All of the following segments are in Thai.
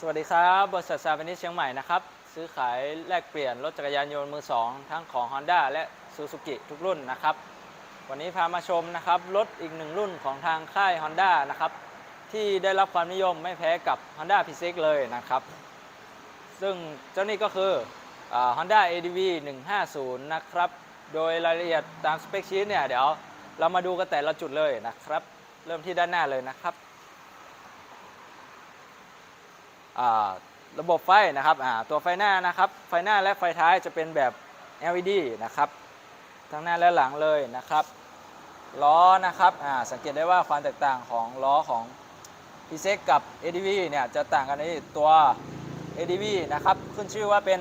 สวัสดีครับ บริษัทซาเปนิสเชียงใหม่นะครับ ซื้อขายแลกเปลี่ยนรถจักรยานยนต์มือ 2 ทั้งของ Honda และ Suzuki ทุกรุ่นนะครับ วันนี้พามาชมนะครับ รถอีกหนึ่งรุ่นของทางค่าย Honda นะครับ ที่ได้รับความนิยมไม่แพ้กับ Honda p 6เลยนะครับ ซึ่งเจ้านี้ก็คืออ Honda ADV 150 นะครับ โดยรายละเอียดตามสเปคชีตเนี่ยเดี๋ยวเรามาดูกันแต่ละจุดเลยนะครับ เริ่มที่ด้านหน้าเลยนะครับ อ่า ระบบไฟนะครับตัวไฟหน้านะครับ ไฟหน้าและไฟท้ายจะเป็นแบบ LED นะครับ ทั้งหน้าและหลังเลยนะครับ ล้อนะครับสังเกตได้ว่าความแตกต่างของล้อของ p ีเกับ ADV เนี่ยจะต่างกันที่ตัว ADV นะครับขึ้นชื่อว่าเป็น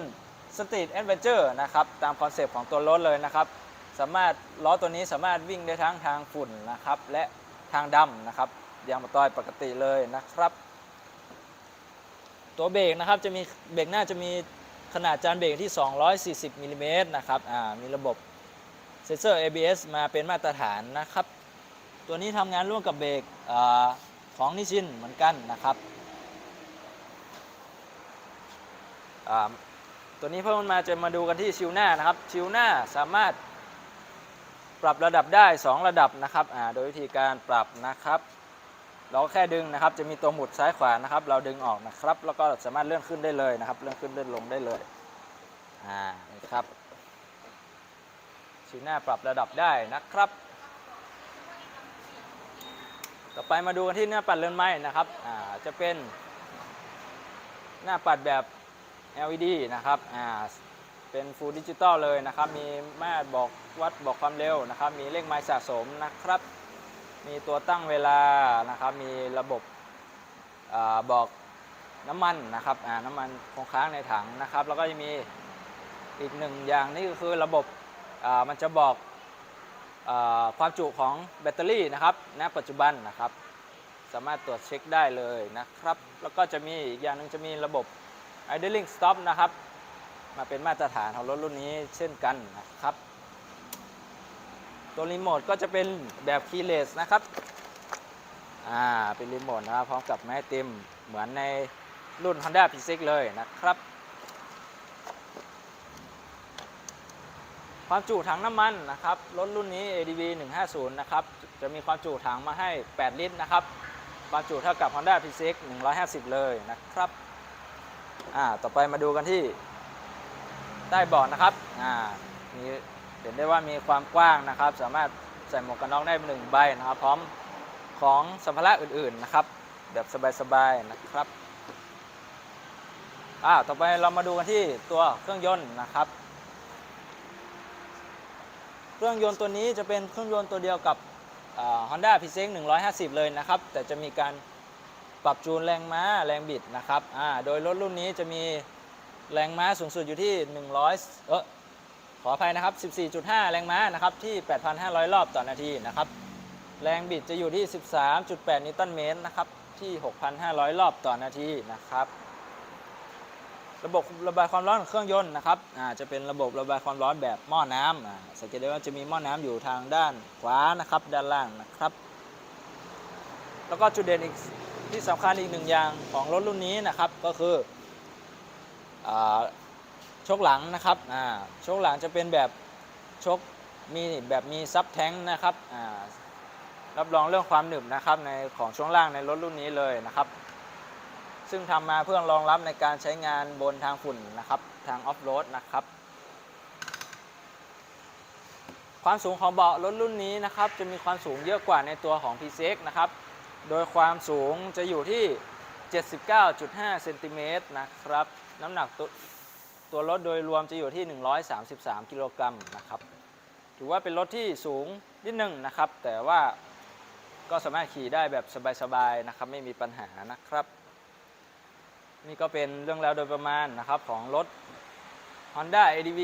Street Adventure นะครับตามคอนเซปต์ของตัวรถเลยนะครับ สามารถล้อตัวนี้สามารถวิ่งได้ทั้งทางฝุ่นนะครับ และทางดำนะครับยางมะตอยปกติเลยนะครับ ตัวเบรกนะครับจะมีเบรกหน้าจะมีขนาดจานเบรกที่ 240มิลลิเมตรนะครับมีระบบเซนเซอร์ ABS มาเป็นมาตรฐานนะครับ ตัวนี้ทำงานร่วมกับเบรกอของนิชินเหมือนกันนะครับตัวนี้เพิ่มมาจะมาดูกันที่ชิวหน้านะครับ ชิวหน้าสามารถปรับระดับได้ 2 ระดับนะครับโดยวิธีการปรับนะครับ เราก็แค่ดึงนะครับ จะมีตัวหมุดซ้ายขวานะครับ เราดึงออกนะครับ แล้วก็สามารถเลื่อนขึ้นได้เลยนะครับ เลื่อนขึ้นเลื่อนลงได้เลย อ่า นี่ครับ ชิ้นหน้าปรับระดับได้นะครับ ต่อไปมาดูกันที่หน้าปัดเรือนไม้นะครับ อ่า จะเป็น หน้าปัดแบบ LED นะครับ อ่า เป็นฟูลดิจิตอลเลยนะครับ มีม่บอกวัดบอกความเร็วนะครับ มีเลขไม้สะสมนะครับ มีตัวตั้งเวลานะครับ มีระบบอบอกน้ำมันนะครับน้ำมันคงค้างในถังนะครับ แล้วก็จะมีอีกหนึ่งอย่างนี่ก็คือระบบมันจะบอกอความจุของแบตเตอรี่นะครับณปัจจุบันนะครับ สามารถตรวจเช็คได้เลยนะครับ แล้วก็จะมีอีกอย่างหนึงจะมีระบบ idling stop นะครับ มาเป็นมาตรฐานของรถรุ่นนี้เช่นกันนะครับ ตัวรีโมทก็จะเป็นแบบคีย์เลสนะครับ อ่า เป็นรีโมทนะครับพร้อมกับแม่ติมเหมือนในรุ่น Honda P6 เลยนะครับ ความจุถังน้ำมันนะครับ รถรุ่นนี้ ADV 150 นะครับ จะมีความจุถังมาให้ 8 ลิตรนะครับ ความจุเท่ากับ Honda P6 150 เลยนะครับ อ่า ต่อไปมาดูกันที่ใต้เบาะนะครับ อ่า มี เห็นได้ว่ามีความกว้างนะครับ สามารถใส่หมวกกันน็อกได้หนึ่งใบนะครับ พร้อมของสัมภาระอื่นๆนะครับ แบบสบายๆนะครับอ่าต่อไปเรามาดูกันที่ตัวเครื่องยนต์นะครับ เครื่องยนต์ตัวนี้จะเป็นเครื่องยนต์ตัวเดียวกับอ่า Honda p 1 150 เลยนะครับ แต่จะมีการปรับจูนแรงม้าแรงบิดนะครับอ่าโดยรถรุ่นนี้จะมีแรงม้าสูงสุดอยู่ที่ 100 เออ ขออภัยนะครับ 14.5 แรงม้านะครับที่ 8,500 รอบต่อนาทีนะครับ แรงบิดจะอยู่ที่ 13.8 นิวตันเมตรนะครับที่ 6,500 รอบต่อนาทีนะครับ ระบบระบายความร้อนของเครื่องยนต์นะครับอ่าจะเป็นระบบระบายความร้อนแบบหม้อน้ำอ่าสังเกตได้ว่าจะมีหม้อน้ำอยู่ทางด้านขวานะครับด้านล่างนะครับ แล้วก็จุดเด่นอีกที่สำคัญอีกหนึ่งอย่างของรถรุ่นนี้นะครับก็คืออ่า ชกหลังนะครับอ่าชกหลังจะเป็นแบบชกมีแบบมีซับแท้งนะครับอ่ารับรองเรื่องความหนึบนะครับในของช่วงล่างในรถรุ่นนี้เลยนะครับ ซึ่งทำมาเพื่อรองรับในการใช้งานบนทางฝุ่นนะครับ ทางออฟโรดนะครับ ความสูงของเบาะรถรุ่นนี้นะครับ จะมีความสูงเยอะกว่าในตัวของ p 6นะครับ โดยความสูงจะอยู่ที่ 79.5 เซนติเมตรนะครับ น้ำหนัก ตัวรถโดยรวมจะอยู่ที่ 133 กิโลกรัมนะครับ ถือว่าเป็นรถที่สูงนิดหนึ่งนะครับ แต่ว่าก็สามารถขี่ได้แบบสบายๆนะครับ ไม่มีปัญหานะครับ นี่ก็เป็นเรื่องราวโดยประมาณนะครับของรถ Honda ADV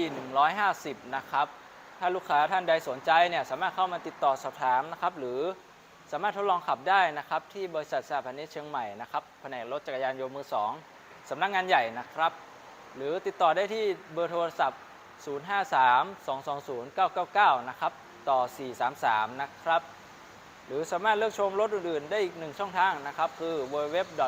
150 นะครับ ถ้าลูกค้าท่านใดสนใจเนี่ยสามารถเข้ามาติดต่อสอบถามนะครับ หรือสามารถทดลองขับได้นะครับ ที่บริษัทสาพานิชย์เชียงใหม่นะครับแผนกรถจักรยานยนต์มือสองสำนักงานใหญ่นะครับ หรือติดต่อได้ที่เบอร์โทรศัพท์ 053-220-999 นะครับ ต่อ 433 นะครับ หรือสามารถเลือกชมรถอื่นๆ ได้อีกหนึ่งช่องทางนะครับ คือ www